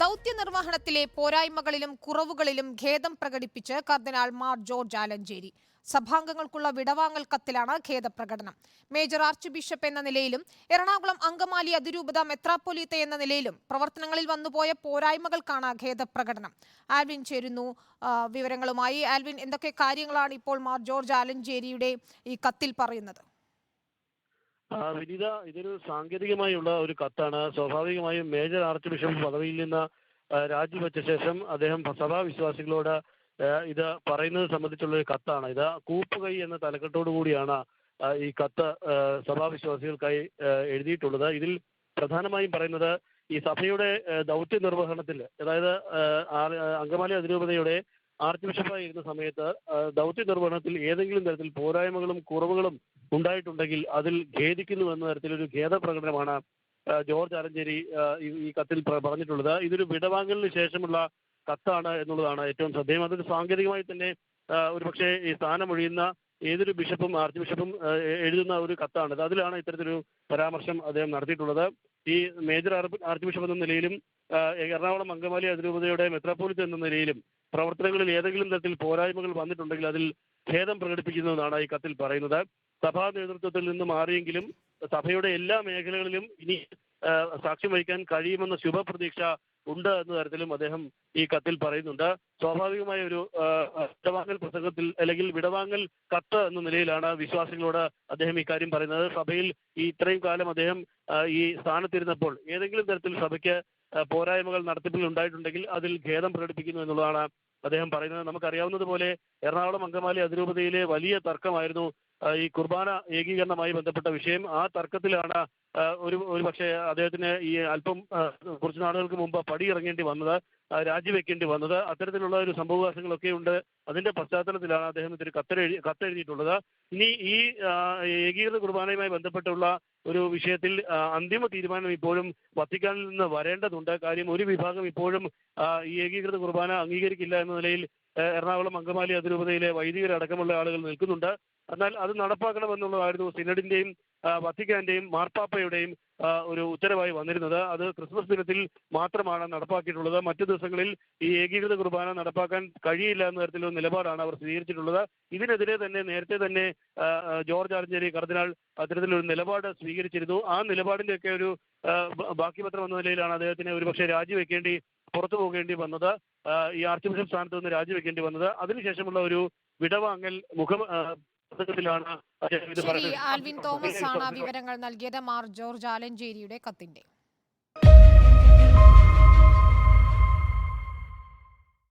ദൗത്യ നിർവഹണത്തിലെ പോരായ്മകളിലും കുറവുകളിലും ഖേദം പ്രകടിപ്പിച്ച് കർദിനാൾ മാർ ജോർജ് ആലഞ്ചേരി. സഭാംഗങ്ങൾക്കുള്ള വിടവാങ്ങൽ കത്തിലാണ് ഖേദപ്രകടനം. മേജർ ആർച്ച് ബിഷപ്പ് എന്ന നിലയിലും എറണാകുളം അങ്കമാലി അതിരൂപത മെത്രാപ്പൊലീത്ത എന്ന നിലയിലും പ്രവർത്തനങ്ങളിൽ വന്നുപോയ പോരായ്മകൾക്കാണ് ഖേദപ്രകടനം. ആൽവിൻ ചേരുന്നു. വിവരങ്ങളുമായി. ആൽവിൻ എന്തൊക്കെ കാര്യങ്ങളാണ് ഇപ്പോൾ മാർ ജോർജ് ആലഞ്ചേരിയുടെ ഈ കത്തിൽ പറയുന്നത്? ആ, വിനീത ഇതൊരു സാങ്കേതികമായുള്ള ഒരു കത്താണ്. സ്വാഭാവികമായും മേജർ ആർച്ച് ബിഷപ്പ് പദവിയിൽ നിന്ന് രാജിവെച്ച ശേഷം അദ്ദേഹം സഭാ വിശ്വാസികളോട് ഇത് പറയുന്നത് സംബന്ധിച്ചുള്ള ഒരു കത്താണ്. ഇത് കൂപ്പുകൈ എന്ന തലക്കെട്ടോടു കൂടിയാണ് ഈ കത്ത് സഭാവിശ്വാസികൾക്കായി സഭാ വിശ്വാസികൾക്കായി എഴുതിയിട്ടുള്ളത്. ഇതിൽ പ്രധാനമായും പറയുന്നത് ഈ സഭയുടെ ദൗത്യ നിർവഹണത്തിൽ അതായത് അങ്കമാലി അതിരൂപതയുടെ ആർച്ച് ബിഷപ്പായി ഇരുന്ന സമയത്ത് ദൗത്യ നിർവഹണത്തിൽ ഏതെങ്കിലും തരത്തിൽ പോരായ്മകളും കുറവുകളും ഉണ്ടായിട്ടുണ്ടെങ്കിൽ അതിൽ ഖേദിക്കുന്നു എന്ന തരത്തിലൊരു ഖേദ പ്രകടനമാണ് ജോർജ് ആലഞ്ചേരി ഈ കത്തിൽ പറഞ്ഞിട്ടുള്ളത്. ഇതൊരു വിടവാങ്ങലിന് ശേഷമുള്ള കത്താണ് എന്നുള്ളതാണ് ഏറ്റവും ശ്രദ്ധേയം. അതൊരു സാങ്കേതികമായി തന്നെ ഒരു ഒരുപക്ഷെ ഈ സ്ഥാനമൊഴിയുന്ന ഏതൊരു ബിഷപ്പും ആർച്ച് ബിഷപ്പും എഴുതുന്ന ഒരു കത്താണിത് അതിലാണ് ഇത്തരത്തിലൊരു പരാമർശം അദ്ദേഹം നടത്തിയിട്ടുള്ളത്. ഈ മേജർ ആർച്ച് ബിഷപ്പ് എന്ന നിലയിലും എറണാകുളം അങ്കമാലി അതിരൂപതയുടെ മെത്രാപ്പോലിത്ത എന്ന നിലയിലും പ്രവർത്തനങ്ങളിൽ ഏതെങ്കിലും തരത്തിൽ പോരായ്മകൾ വന്നിട്ടുണ്ടെങ്കിൽ അതിൽ ഖേദം പ്രകടിപ്പിക്കുന്നതാണ് ഈ കത്തിൽ പറയുന്നത്. സഭാ നേതൃത്വത്തിൽ നിന്ന് മാറിയെങ്കിലും സഭയുടെ എല്ലാ മേഖലകളിലും ഇനി സാക്ഷ്യം വഹിക്കാൻ കഴിയുമെന്ന ശുഭപ്രതീക്ഷ ഉണ്ട് എന്ന തരത്തിലും അദ്ദേഹം ഈ കത്തിൽ പറയുന്നുണ്ട്. സ്വാഭാവികമായ ഒരു വിടവാങ്ങൽ പ്രസംഗത്തിൽ അല്ലെങ്കിൽ വിടവാങ്ങൽ കത്ത് എന്ന നിലയിലാണ് വിശ്വാസികളോട് അദ്ദേഹം ഇക്കാര്യം പറയുന്നത്. സഭയിൽ ഈ ഇത്രയും കാലം അദ്ദേഹം ഈ സ്ഥാനത്തിരുന്നപ്പോൾ ഏതെങ്കിലും തരത്തിൽ സഭയ്ക്ക് പോരായ്മകൾ നടത്തിപ്പിൽ ഉണ്ടായിട്ടുണ്ടെങ്കിൽ അതിൽ ഖേദം പ്രകടിപ്പിക്കുന്നു എന്നുള്ളതാണ് അദ്ദേഹം പറയുന്നത്. നമുക്കറിയാവുന്നതുപോലെ എറണാകുളം അങ്കമാലി അതിരൂപതയിലെ വലിയ തർക്കമായിരുന്നു ഈ കുർബാന ഏകീകരണമായി ബന്ധപ്പെട്ട വിഷയം ആ തർക്കത്തിലാണ് ഒരു ഒരു പക്ഷേ അദ്ദേഹത്തിന് ഈ അല്പം കുറച്ച് നാളുകൾക്ക് മുമ്പ് പടിയിറങ്ങേണ്ടി വന്നത് രാജിവെക്കേണ്ടി വന്നത്. അത്തരത്തിലുള്ള ഒരു സംഭവവാസങ്ങളൊക്കെ ഉണ്ട്. അതിന്റെ പശ്ചാത്തലത്തിലാണ് അദ്ദേഹം ഇത്തിരി കത്തെഴുതി കത്തെഴുതിയിട്ടുള്ളത്. ഇനി ഈ ഏകീകൃത കുർബാനയുമായി ബന്ധപ്പെട്ടുള്ള ഒരു വിഷയത്തിൽ അന്തിമ തീരുമാനം ഇപ്പോഴും വത്തിക്കാനിൽ നിന്ന് വരേണ്ടതുണ്ട്. കാര്യം ഒരു വിഭാഗം ഇപ്പോഴും ഈ ഏകീകൃത കുർബാന അംഗീകരിക്കില്ല എന്ന നിലയിൽ എറണാകുളം അങ്കമാലി അതിരൂപതയിലെ വൈദികരടക്കമുള്ള ആളുകൾ നിൽക്കുന്നുണ്ട്. എന്നാൽ അത് നടപ്പാക്കണമെന്നുള്ളതായിരുന്നു സിനഡിന്റെയും വത്തിക്കാന്റെയും മാർപ്പാപ്പയുടെയും ഒരു ഉത്തരവായി വന്നിരുന്നത്. അത് ക്രിസ്മസ് ദിനത്തിൽ മാത്രമാണ് നടപ്പാക്കിയിട്ടുള്ളത്. മറ്റു ദിവസങ്ങളിൽ ഈ ഏകീകൃത കുർബാന നടപ്പാക്കാൻ കഴിയില്ല എന്ന തരത്തിലൊരു നിലപാടാണ് അവർ സ്വീകരിച്ചിട്ടുള്ളത്. ഇതിനെതിരെ തന്നെ നേരത്തെ തന്നെ ജോർജ് ആലഞ്ചേരി കർദിനാൾ അത്തരത്തിലൊരു നിലപാട് സ്വീകരിച്ചിരുന്നു. ആ നിലപാടിന്റെ ഒക്കെ ഒരു ആ, ബാക്കി പത്രം എന്ന നിലയിലാണ് അദ്ദേഹത്തിന് ഒരുപക്ഷെ രാജിവെക്കേണ്ടി പുറത്തു പോകേണ്ടി വന്നത്. ഈ ആർച്ച് ബിഷപ്പ് സ്ഥാനത്ത് നിന്ന് രാജിവെക്കേണ്ടി വന്നത്. അതിനുശേഷമുള്ള ഒരു വിടവാങ്ങൽ മുഖം ആൽവിൻ തോമസ് ആണ് വിവരങ്ങൾ നൽകിയത്. മാർ ജോർജ് ആലഞ്ചേരിയുടെ കത്തിന്റെ.